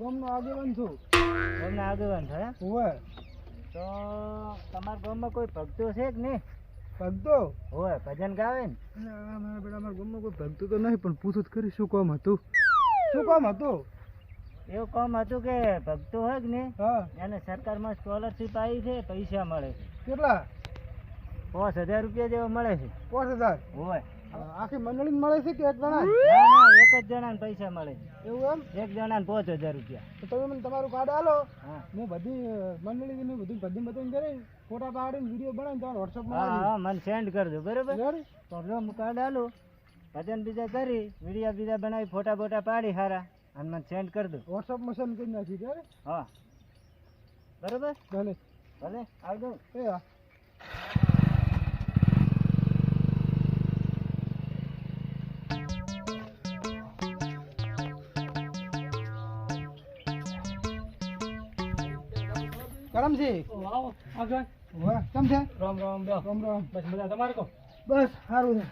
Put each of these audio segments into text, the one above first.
ગામનો આગેવાન છું. ગામના આગેવાન છો? હોવે. તો તમારા ગામમાં કોઈ ભક્તો છે કે નહીં? ભગતો હોય ભજન ગાવે ને? અમારા બેટા અમારા ગામમાં કોઈ ભક્તો તો નહીં પણ પૂછું જ ખરી શું કામ હતું? શું કામ હતું? એવું કામ હતું કે ભક્તો હોય કે નહીં? એને સરકારમાં સ્કોલરશીપ આવી છે પૈસા મળે છે. કેટલા? પાંચ હજાર રૂપિયા જેવા મળે છે. પાંચ હજાર? હોય આખી મંડળી મળે છે કે એક જણા એક જ જણાને પૈસા મળે. એવું એમ? એક જણાને પાંચ હજાર રૂપિયા. તો તમે મને તમારું કાર્ડ આલો. હા. બધી મંડળી બધું બધું બધું કરી ફોટા પાડીને વીડિયો બનાવીને તમારે વોટ્સઅપમાં હા હા મને સેન્ડ કરજો બરોબર? તો જો હું કાર્ડ આલો ભજન બીજા કરી વિડીયા બીજા બનાવી ફોટા બોટા પાડી હારા. અને મને સેન્ડ કરી દો વોટ્સઅપમાં સેન્ડ કરી નાખી હા. બરોબર? ભલે. ભલે આવજો. એ હા. કરમજી આવો આગળ વાહ કેમ છે? રામ રામ રામ રામ. બસ બધા તમારે કહો. બસ સારું છે.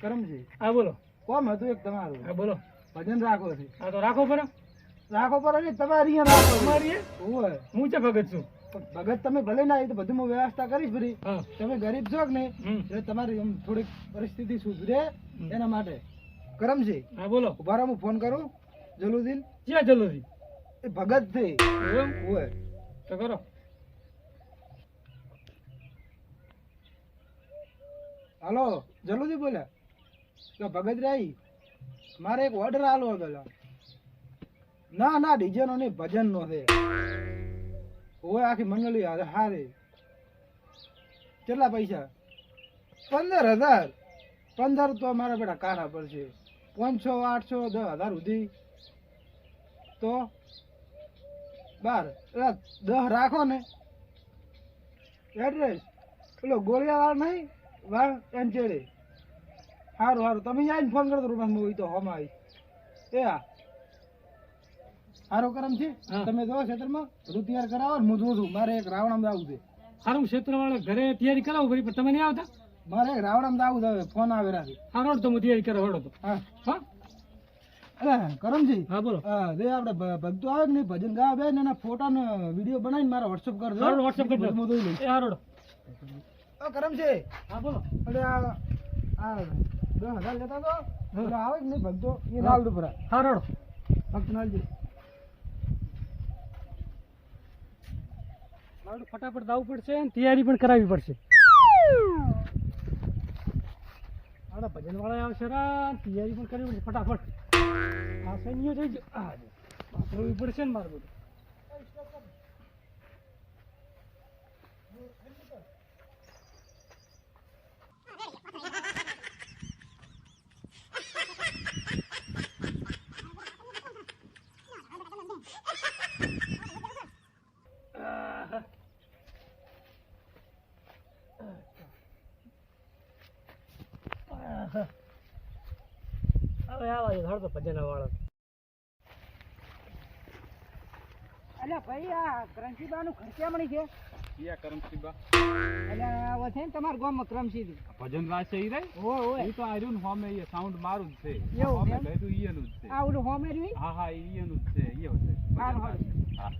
કરમજી હા બોલો. કોમ હતું એક તમારું? હા બોલો. ભજન રાખો છે. હા તો રાખો પર રાખો પર નહીં તમારી રાખો તમારી હોય હું છે ભગત છું. ભગત તમે ભલે ના આવી તો બધું હું વ્યવસ્થા કરીશ ફરી. તમે ગરીબ છો કે નહીં. એટલે તમારી થોડીક પરિસ્થિતિ સુધરે એના માટે. કરમજી હા બોલો. ઊભા રહો, હું ફોન કરું. જલુદ્દીન ક્યાં ચલો એ ભગત છે. એમ? ઓવે તો કરો. હાલો, જલુજી બોલ્યા તો ભગત રાઈ મારે એક ઓર્ડર આલો હતો ના ના ડીજે નો નહીં ભજન નો છે. ઓય, આખી મંડળી હારે હારે. કેટલા પૈસા? પંદર હજાર. પંદર તો મારા બેટા કાઢા પડશે પાંચસો, આઠસો, દસ હજાર સુધી. તો બાર દસ રાખો ને. એડ્રેસ પેલો ગોળિયાવાળ નહીં? વાળ એમ ચેડે સારું સારું તમે આવીને ફોન કરતો રૂપાસ મૂવી તો હમ આવી. એ હા સારો કરમ છે. તમે જો ક્ષેત્રમાં બધું તૈયાર કરાવો ને હું જોઉં છું. મારે એક રાવણામાં આવું છે. સારું ક્ષેત્રવાળા ઘરે તૈયારી કરાવું ફરી પણ તમે નહીં આવતા? મારે એક રાવણામાં જવું છે ફોન આવે રાખી હા રોડ તો હું તૈયારી કરો હડો તો. હા. હા? અરે કરમજી. હા બોલો. હા જે આપણે ભક્તો આવે ને ભજન ગાવે ને એના ફોટા ને વીડિયો બનાવીને મારા વોટ્સઅપ કરજો વોટ્સઅપ કરજો. હું જોઈ લઈશ. હા ઓ કરમજી હા બોલો. અરે આ આ દસ હજાર લેતા તો આવે કે નહીં ભક્તો? એ લાલ દુપરા. હા રડો ભક્ત નાલજી ફટાફટ જવું પડશે અને તૈયારી પણ કરાવવી પડશે. આના ભજન વાળા આવશે રા તૈયારી પણ કરવી પડશે ફટાફટ. આ સૈન્યો થઈ ગયો. આ જો. પડશે ને મારું બધું. આવા છે ધડ ભજન વાળા અલ્યા ભાઈ આ છે? યા કરમશીબા? અલ્યા આવો છે ને તમારા ગામમાં ક્રમશી ભજન રાશે ઈ રે? હોય હોય. ઈ તો આર્યું ને હોમે ઈ સાઉન્ડ મારું જ છે. એવું હોમે એમ? ગયું ઈયનું જ છે. આ ઓલું હોમે રહ્યું હા હા ઈ ઈયનું જ છે ઈયો છે. હારું, ભજન રાશે. હા.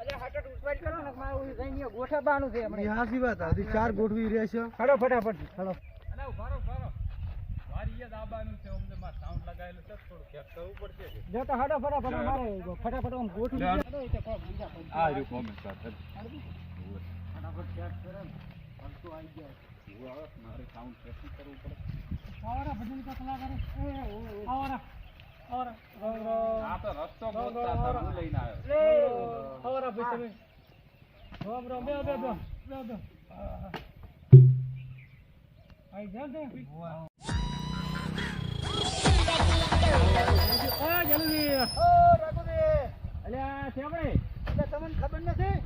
અલ્યા હાટટ ઉપાડ કરો ને મારું ઓલું ગોઠવવાનું છે હમણાં. હાસી વાત હજી ચાર ગોઠવી રહેશે હડો ફટાફટ. હડો જો તો હડો ફટાફટ મારે ફટાફટ આમ ગોઠવી. દો. આ રહ્યું કોમેન્ટ સર ફટાફટ સેટ કરે ને. આવી ગયા મારે સાઉન્ડ સેટિંગ કરવું પડે. આવારા ભજન કા કલાકાર આવારા આવારા આ રસ્તો હું લઈને આવ્યો. રામ રામ ખબર નથી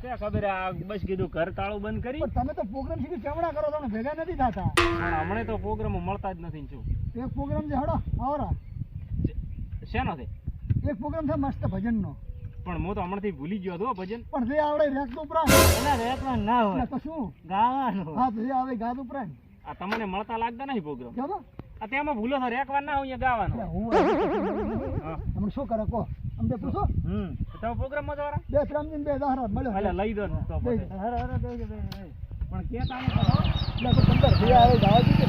ક્યાં ખબર આ બસ કીધું ઘર તાળું બંધ કરી પણ તમે તો પ્રોગ્રામ શીખી ચમડા કરો તમે ભેગા નથી થતા. હમણાં તો પ્રોગ્રામો મળતા જ નથી શું? એક પ્રોગ્રામ છે હડો આવરા. શેનો છે? એક પ્રોગ્રામ છે મસ્ત ભજનનો. પણ હું તો હમણાંથી ભૂલી ગયો હતો ભજન. પણ જે આવડે રેક તો ઉપરાંત. રેતમાં ના હોય. તો શું? ગાવાનું હા તો જે આવે ગાદ ઉપરાંત. આ તમને મળતા લાગતા નહીં પ્રોગ્રામ ચાલો આ તેમાં ભૂલો તો રેક વાર ના હોય ગાવાનો. હું હમણાં શું કરે કહો? અમને પૂછો. હમ તમે પ્રોગ્રામમાં જવાના? બે ત્રણ બે દહાડા મળ્યો એટલે લઈ દો ને તો હરે હરે. પણ કે તાને એટલે તો પંદર બે આવે જવા દીધે.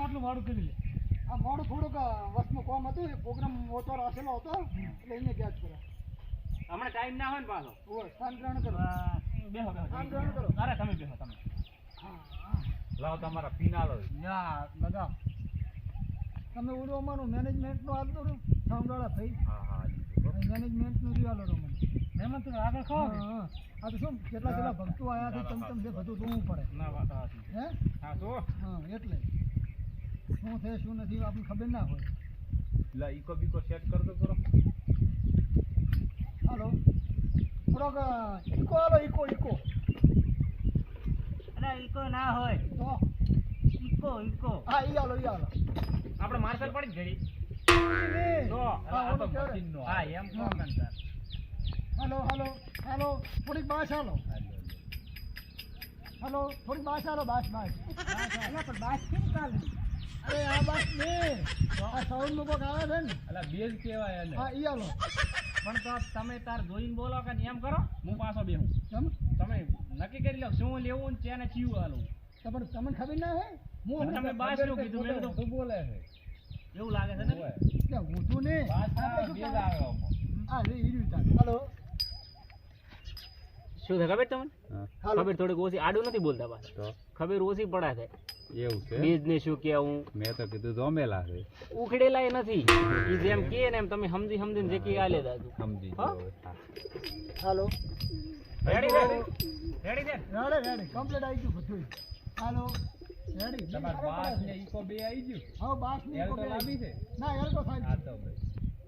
આટલું ભાડું કરી લે? આ મોડું થોડુંક વસ્તુ કોમ હતું એ પ્રોગ્રામ ઓછો રાખેલો હતો એટલે એને જ કર્યા. હમણાં ટાઈમ ના હોય ને પાછો. ઓવે, સ્થાન ગ્રહણ કરો. બેહો બેહો સ્થાન ગ્રહણ કરો. અરે તમે બેહો તમે. લાવ તમારા પિનાલો. ના લગાવ તમે ઓલું અમારું મેનેજમેન્ટનું આપતો રહો સાંભળા થઈ હા હા મેનેજમેન્ટનું રિવાલો રહો મને મહેમાન તમે આગળ હા. આ તો શું કેટલા કેટલા ભક્તો આયા છે તમ તમ જે બધું જોવું પડે. ના વાત. હે? હા તો? હા એટલે. શું છે શું નથી આપણને ખબર ના હોય. લા ઈકો બીકો સેટ કર દો કરો હાલો. થોડોક ઈકો હાલો ઈકો ઈકો. અરે ઈકો ના હોય. તો? Echo echo. હા ઈ હાલો ઈ હાલો. આપણે માર્શલ પડી જડી તો હા, તો એમ. તાર. હાલો હલો હલો થોડીક બાસ હાલો. હલો થોડીક બાસ હાલો બાસ બાસ હાલો પણ બાસ કેમ ચાલે? અરે આ બાસ ને આ સાઉન્ડનું કોક આવે છે ને. અલા બેઝ કહેવાય એને. હા ઈ હાલો. પણ તો તમે તાર જોઈને બોલો કે એમ કરો. હું પાછો બેહું. તમે નક્કી કરી લો શું લેવું ને ચેને ચીવું હાલું તમને તમને ખબર ના હોય? હું તમે બાસનું કીધું મેં કીધું બોલે છે એવું લાગે છે ને? એટલે તું ને બાસ આવે આમાં. હા રે ઈ રીતે હાલો. શું થાય ખબર તમને? ખબર થોડીક ઓછી? આડું નથી બોલતા પાછા. ખબર ઓછી પડા છે. એવું છે? બીજ ને શું કેવું મેં તો કીધું જોમેલા છે. ઉખડેલા એ નથી. એ જેમ કે ને એમ તમે સમજી સમજીને જે કે આલે દાદુ. સમજી. હાલો. રેડી છે? રેડી છે? રેડે રેડે કમ્પ્લીટ આવી ગયું બધું હાલો. રેડી તમાર બાસ ને ઈકો બે આવી ગયું. હા બાસ ને ઈકો બે આવી છે. ના એલ તો હા થાય તો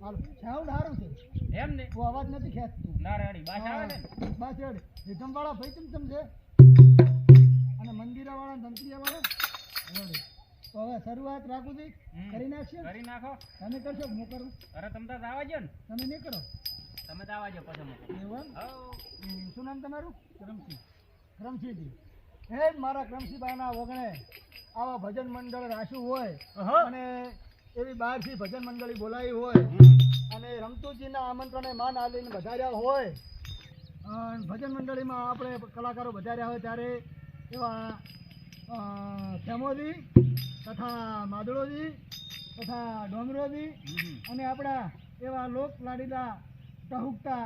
હાલો. સાઉન્ડ સારું છે. એમ ને? અવાજ નથી ખેંચતું. ના બાસ આવે ને? બસ રેડી. રીધમ વાળા ભાઈ ચમ ચમ છે? અને મંદિરા વાળા તંત્રિયા વાળા તો હવે શરૂઆત રાખું છું. કરી નાખશે? કરી નાખો. તમે કરશો? હું કરું. અરે તમે તો આવવા જો ને. તમે નહીં કરો તમે તો આવવા જો પછી એવું શું નામ તમારું? ક્રમસિંહ ક્રમસિંહજી હે જ મારા ક્રમસિંહબાના વગણે આવા ભજન મંડળ રાખ્યું હોય અને એવી બહારથી ભજન મંડળી બોલાવી હોય અને રમતુજીના આમંત્રણે માન આલીને વધાર્યા હોય. ભજન મંડળીમાં આપણે કલાકારો વધાર્યા હોય ત્યારે એવા ખેમોજી તથા માદળોજી તથા ડોમરોજી અને આપણા એવા લોક લાડીલા ટહુકતા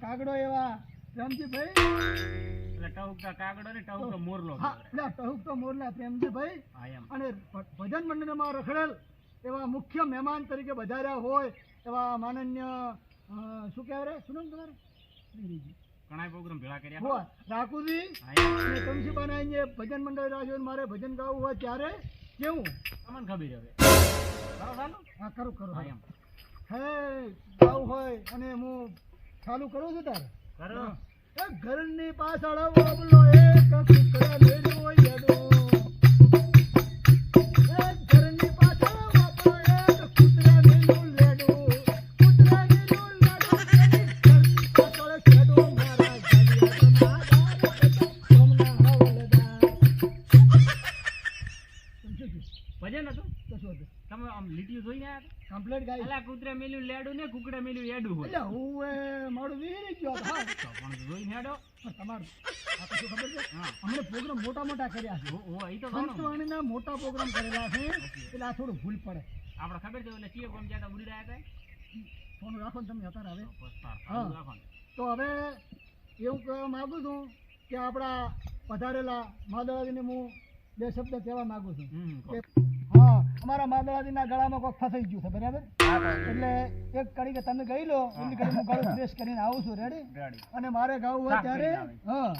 કાગડો એવા પ્રેમજીભાઈ. એટલે ટહુકતા કાગડો ને ટહુકતો મોરલો હા એટલે ટહુકતો મોરના પ્રેમજીભાઈ અને ભજન મંડળમાં રખડેલ એવા મુખ્ય મહેમાન તરીકે વધાર્યા હોય એવા માનન્ય શું કહેવાય રે? શું નામ તમારે? ઘણા પ્રોગ્રામ ભેળા કર્યા. હોય રાખુજી અને કમસીબાના અહીંયા ભજન મંડળ રાખ્યું મારે ભજન ગાવું હોય ત્યારે કેવું તમને ખબર હવે. હા કરું કરું હા એમ. હે ગાવું હોય અને હું ચાલુ કરું છું તારે? કરો. ઘરની પાછળ ઓબલો એક લેડો યડો. કૂતરા ને કુકડા મેલ્યું એડું હોય. એટલે હું એ મારું વીરી ગયો હા. પણ જોઈને હેડો. તમારું આ શું ખબર છે? અમને પ્રોગ્રામ મોટા મોટા કર્યા છે. ઓ ઓ, તો સંતવાણીના મોટા પ્રોગ્રામ કરેલા છે. એટલે આ થોડું ભૂલ પડે. આપણે ખબર છે એટલે ચિયો કોમ ઉડી રહ્યા હતા? ફોન રાખો ને તમે અત્યારે હવે તો હવે એવું કહેવા માગું છું કે આપણા પધારેલા માધવજીને હું બે શબ્દ કહેવા માંગુ છું. હા અમારા માદળાજીના ગળામાં કોઈ ફસાઈ ગયું છે બરાબર? એટલે એક કડી કે તમે ગઈ લો એટલી કડી હું ગળું ફ્રેશ કરીને આવું છું રેડી અને મારે ગાવું હોય ત્યારે હા.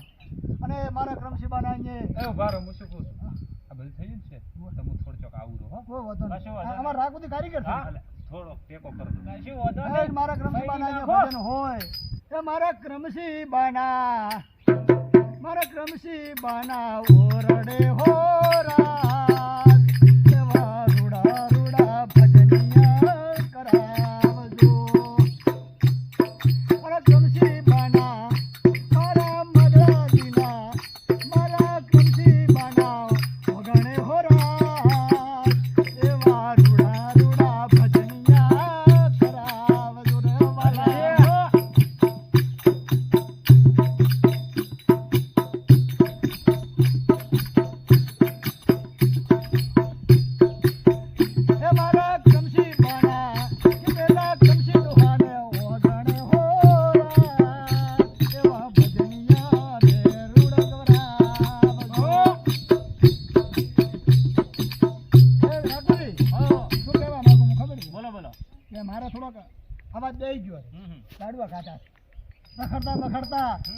અને મારા ક્રમશીબાના અહીંયા એ ભારો હું શું કહું છું? આ બધું થઈ ગયું છે? તમે થોડો ચોક આવું રહો કોઈ વાંધો નહીં. અમારા રાખોથી કારીગર છે. થોડો ટેકો કરો. શું વાંધો નહીં? મારા ક્રમશીબાના અહીંયા ભજન હોય. એ મારા ક્રમશીબાના. મારા ક્રમશીબાના ઓરડે હો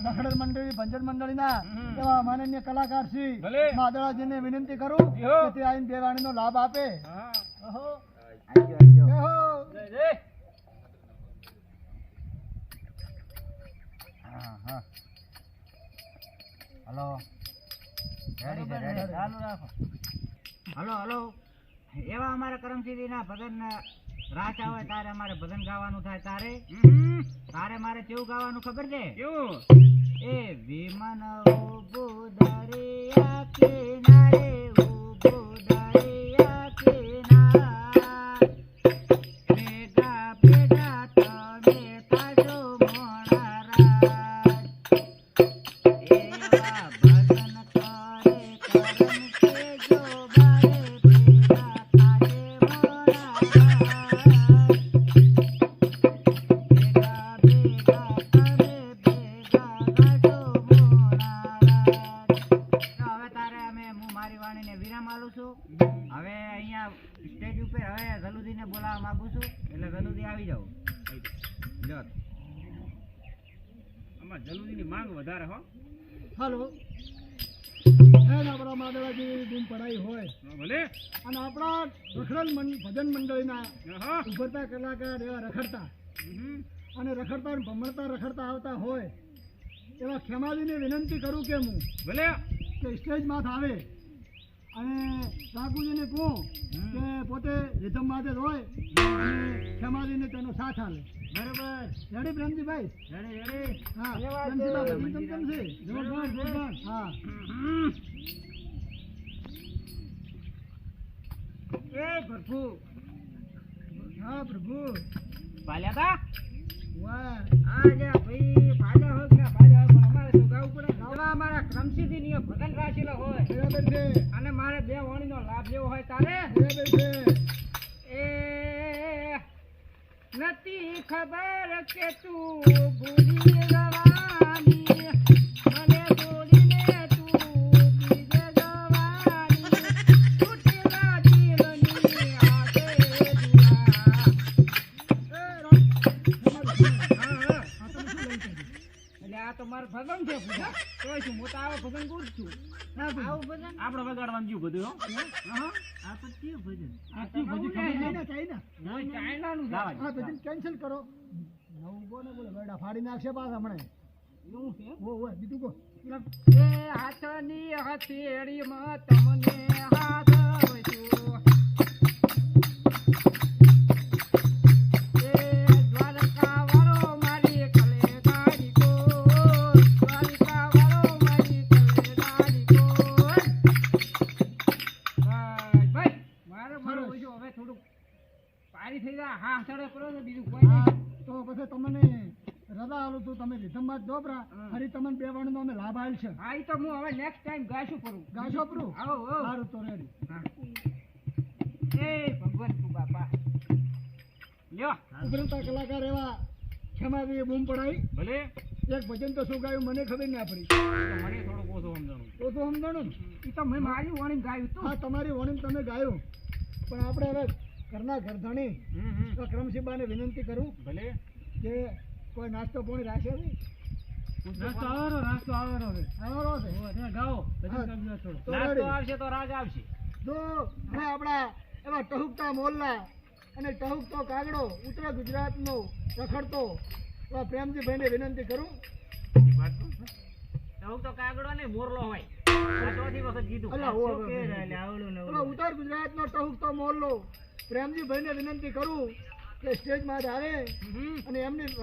રખડર મંડળી ભંજન મંડળીના એવા માનનીય કલાકાર શ્રી. માદળાજીને વિનંતી કરું કે તે આઈને બે વાણીનો લાભ આપે. ઓહો. જય જય. હલો. Hello hello. એવા અમારા કરમસિદ્ધિના ભજન રાસ આવે તારે અમારે ભજન ગાવાનું થાય તારે? તારે મારે કેવું ગાવાનું ખબર છે? કેવું? એ વિમાન ઉભું દરિયા કિનારે આપણા પડાઈ હોય. ભલે. અને આપણા રખડલ ભજન મંડળીના ઉભરતા કલાકાર એવા રખડતા. અને રખડતા ભમરતા રખડતા આવતા હોય એવા ખેમાજીને વિનંતી કરું કે હું ભલે. કે સ્ટેજ માથ આવે અને સાકુજીને કહું કે પોતે રીધમ માથે રોય ખેમાજીને તેનો સાથ આલે બરાબર. રેડી પ્રેમજીભાઈ? Ready ready. હા પ્રેમજીભાઈ કેમ કેમ છે? જોરદાર જોરદાર. હા. એ પ્રભુ. હા પ્રભુ. પાલ્યા તા વાહ. આજે ભાઈ ભાજા હોય કે ભાજા હોય પણ અમારે તો ગાવું પડે. એવા અમારા ક્રમસિદ્ધિ ની ભજન રાખેલો હોય. બરાબર છે. અને મારે બે વાણીનો લાભ લેવો હોય તારે. બરાબર છે. એ નથી ખબર કે તું ભૂલી જવાની. મારું ભગવાન છે પૂજા. હું તો આવા ભગવાન કરું છું. આવું ભજન? આપણે વગાડવાનું જ્યું બધું હા? આ તો કયું ભજન? આ તું ભજી ચાઇના ચાઇના ચાઇનાનું આ ભજન કેન્સલ કરો. નવું બોલે બોલે બેડા ફાડી નાખશે પાછા હમણાં. એવું છે? ઓ ઓ બીજું કો એ હાથની હથેળીમાં તમને હાથ વચ્યો. દોબરા. ફરી તમને બે વાણનો અમે લાભ આવેલ છે. હા એ તો હું હવે નેક્સ્ટ ટાઈમ ગાશું કરું ગાશો કરું આવો સારું તો રેડી એ ભગવાન તું બાપા. લ્યો. ઉપરંતા કલાકાર એવા ખેમાવી બૂમ પડાવી ભલે. એક ભજન તો શું ગાયું? મને ખબર ના પડી. મને થોડું ઓછું સમજાણું. તો સમજાણું? ને તો મેં મારી વાણી ગાયું તું. હા તમારી વણીને તમે ગાયું. પણ આપણે હવે ઘરના ઘરધણી ક્રમશીબાને વિનંતી કરું ભલે. કે કોઈ નાસ્તો પાણી રાખે છે? નાસ્તો છે આવવાનો છે. ગાઓ નાસ્તો આવશે તો રાગ આવશે. જો હવે આપણા એવા ટહુકતા મોલ્લા અને ટહુકતો કાગડો ઉત્તર ગુજરાતનો રખડતો એવા પ્રેમજીભાઈને વિનંતી કરું. તો તો કાગડો ને મોરલો હોય. ઉત્તર ગુજરાત નો ટહુકતો મોલ્લો પ્રેમજીભાઈને વિનંતી કરું કે સ્ટેજમાં માં આવે અને એમની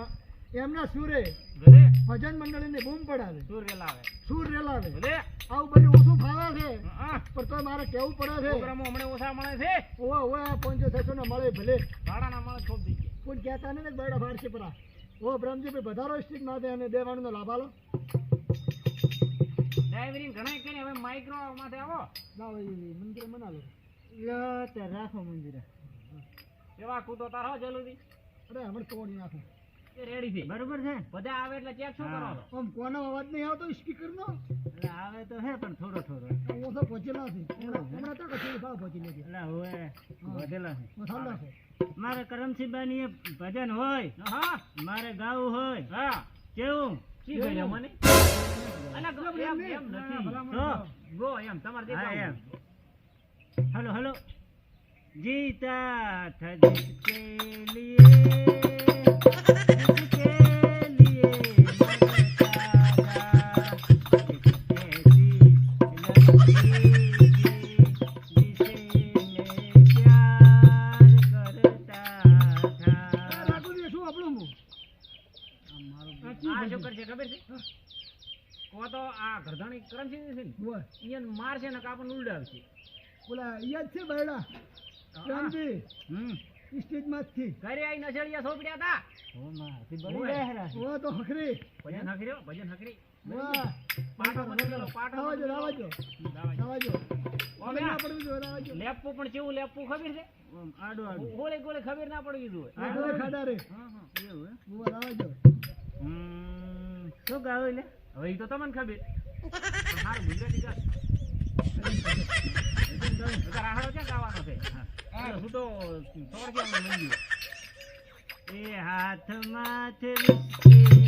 એમના સુરે ભલે ભજન મંડળીની બૂમ પડાવે. સુર રેલાવે. સુર રેલાવે. આવું બધું ઓછું ફાવે છે. પણ તો મારે કેવું પડે છે. હમણાં ઓછા મળે છે? ઓવા ઓવા આ પંચો છસો ને મળે ભલે. ભાડાના મળે છોપ દઈએ કોઈ કહેતા ને બરડા ફાડશે પરા. ઓ બ્રહ્મજીભાઈ વધારો સ્ટીક માથે અને દેવાણનો લાભ આલો. ડ્રાઈવરિંગ ઘણા કે હવે માઇક્રો માથે આવો. ના ભાઈ મંદિર મનાવો લો તે રાખો મંદિરે. એવા કૂદો તારો જલ્દી. અરે હમણાં તોડી નાખો. રેડી છે? બરોબર છે? બધા આવે એટલે ચેક શું કરો આમ કોનો અવાજ નહીં આવતો સ્પીકર નો એટલે આવે તો હે પણ થોડો થોડો. હું તો પહોંચેલા છે. હમણાં તો કશું ભાવ પહોંચી લેજે. એટલે હવે વધેલા છે. મારે કરમસિંહભાઈ ની ભજન હોય. હા મારે ગાવું હોય. હા. કેવું? શી ગયો મને હલો હલો. જીતા થજ કે લીએ મારશે ને કાપડ ઉડાવશે બોલા યાદ છે બરડા હમ. સ્ટેજમાં જ થી ઘરે આઈ નજરિયા સોપડ્યા હતા ઓ ઓય. રહેલા છે. ઓ તો હકરી ભજન હકર્યો ભજન હકરી વાહ. પાટો બદલેલો પાટો રાવાજો રાવાજો દાવાજો. ઓમે ના પડવું જોઈએ રાવાજો લેપવું પણ કેવું લેપવું ખબર છે? ઓમ આડું આડું. ગોળે ગોળે ખબર ના પડવી જોઈએ. આડો ખાડા રે. હા હા એવું હે? ઓ રાવાજો હમ શું ગાવું લે? હવે તો તમને ખબર. ગુજરાતી ગા રાહડો ક્યાં ગાવાનો છે તો ખબર અમને મંજ્યું એ હાથ માથે વિસકે ને આંખો